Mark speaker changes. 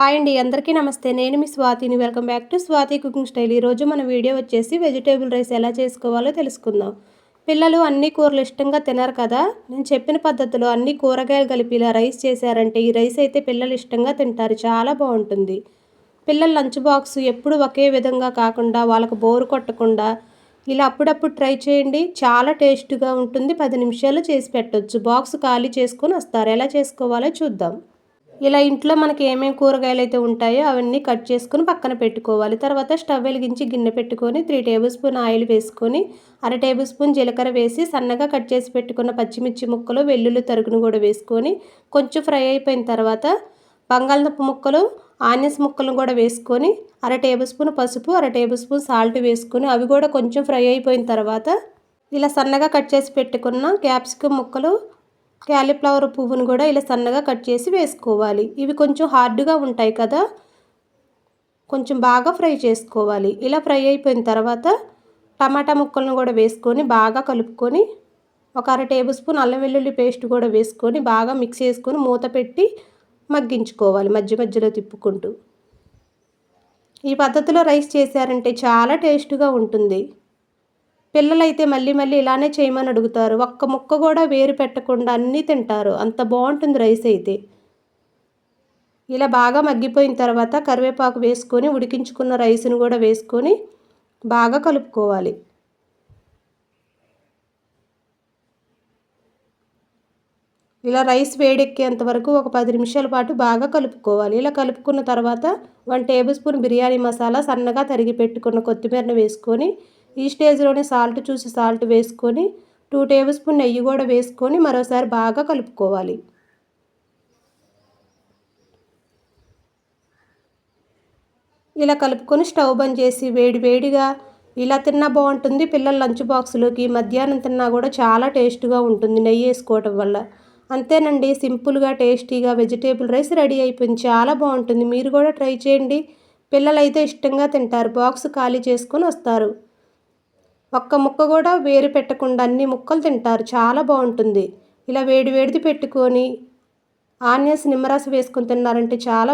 Speaker 1: Hi అండి అందరికీ నమస్తే. నేను మీ స్వాతిని. Welcome back to Swathi cooking style. ఈరోజు మన వీడియో వచ్చేసి వెజిటేబుల్ రైస్ ఎలా చేసుకోవాలో తెలుసుకుందాం. పిల్లలు అన్ని కూరలు ఇష్టంగా తినరు కదా. నేను చెప్పిన పద్ధతిలో అన్ని కూరగాయలు కలిపి ఇలా రైస్ చేశారంటే ఈ రైస్ అయితే పిల్లలు ఇష్టంగా తింటారు. చాలా బాగుంటుంది. పిల్లల లంచ్ బాక్స్ ఎప్పుడు ఒకే విధంగా కాకుండా వాళ్ళకు బోరు కొట్టకుండా ఇలా అప్పుడప్పుడు ట్రై చేయండి. చాలా టేస్ట్గా ఉంటుంది. పది నిమిషాలు చేసి పెట్టొచ్చు. బాక్స్ ఖాళీ చేసుకొని వస్తారు. ఎలా చేసుకోవాలో చూద్దాం. ఇలా ఇంట్లో మనకి ఏమేమి కూరగాయలు అయితే ఉంటాయో అవన్నీ కట్ చేసుకుని పక్కన పెట్టుకోవాలి. తర్వాత స్టవ్ వెలిగించి గిన్నె పెట్టుకొని త్రీ టేబుల్ స్పూన్ ఆయిల్ వేసుకొని అర టేబుల్ స్పూన్ జీలకర్ర వేసి సన్నగా కట్ చేసి పెట్టుకున్న పచ్చిమిర్చి ముక్కలు వెల్లుల్లి తరుగును కూడా వేసుకొని కొంచెం ఫ్రై అయిపోయిన తర్వాత బంగాళదుంప ముక్కలు ఆనియన్స్ ముక్కలను కూడా వేసుకొని అర టేబుల్ స్పూన్ పసుపు అర టేబుల్ స్పూన్ సాల్ట్ వేసుకొని అవి కూడా కొంచెం ఫ్రై అయిపోయిన తర్వాత ఇలా సన్నగా కట్ చేసి పెట్టుకున్న క్యాప్సికమ్ ముక్కలు క్యాలీఫ్లవర్ పువ్వును కూడా ఇలా సన్నగా కట్ చేసి వేసుకోవాలి. ఇవి కొంచెం హార్డ్గా ఉంటాయి కదా కొంచెం బాగా ఫ్రై చేసుకోవాలి. ఇలా ఫ్రై అయిపోయిన తర్వాత టమాటా ముక్కలను కూడా వేసుకొని బాగా కలుపుకొని ఒక అర టేబుల్ స్పూన్ అల్లం వెల్లుల్లి పేస్ట్ కూడా వేసుకొని బాగా మిక్స్ చేసుకొని మూత పెట్టి మగ్గించుకోవాలి మధ్య మధ్యలో తిప్పుకుంటూ. ఈ పద్ధతిలో రైస్ చేశారంటే చాలా టేస్ట్గా ఉంటుంది. పిల్లలైతే మళ్ళీ మళ్ళీ ఇలానే చేయమని అడుగుతారు. ఒక్క ముక్క కూడా వేరు పెట్టకుండా అన్నీ తింటారు. అంత బాగుంటుంది రైస్ అయితే. ఇలా బాగా మగ్గిపోయిన తర్వాత కరివేపాకు వేసుకొని ఉడికించుకున్న రైస్ని కూడా వేసుకొని బాగా కలుపుకోవాలి. ఇలా రైస్ వేడెక్కేంత వరకు ఒక పది నిమిషాల పాటు బాగా కలుపుకోవాలి. ఇలా కలుపుకున్న తర్వాత one tablespoon biryani masala సన్నగా తరిగి పెట్టుకున్న కొత్తిమీరను వేసుకొని ఈ స్టేజ్లోనే సాల్ట్ చూసి సాల్ట్ వేసుకొని టూ టేబుల్ స్పూన్ నెయ్యి కూడా వేసుకొని మరోసారి బాగా కలుపుకోవాలి. ఇలా కలుపుకొని స్టవ్ బంద్ చేసి వేడి వేడిగా ఇలా తిన్నా బాగుంటుంది. పిల్లల లంచ్ బాక్స్లోకి మధ్యాహ్నం తిన్నా కూడా చాలా టేస్ట్గా ఉంటుంది నెయ్యి వేసుకోవటం వల్ల. అంతేనండి సింపుల్గా టేస్టీగా వెజిటేబుల్ రైస్ రెడీ అయిపోయింది. చాలా బాగుంటుంది. మీరు కూడా ట్రై చేయండి. పిల్లలైతే ఇష్టంగా తింటారు. బాక్స్ ఖాళీ చేసుకొని వస్తారు. ఒక్క ముక్క కూడా వేరు పెట్టకుండా అన్ని ముక్కలు తింటారు. చాలా బాగుంటుంది. ఇలా వేడి వేడిది పెట్టుకొని ఆనియన్స్ నిమ్మరసం వేసుకొని తిన్నారంటే చాలా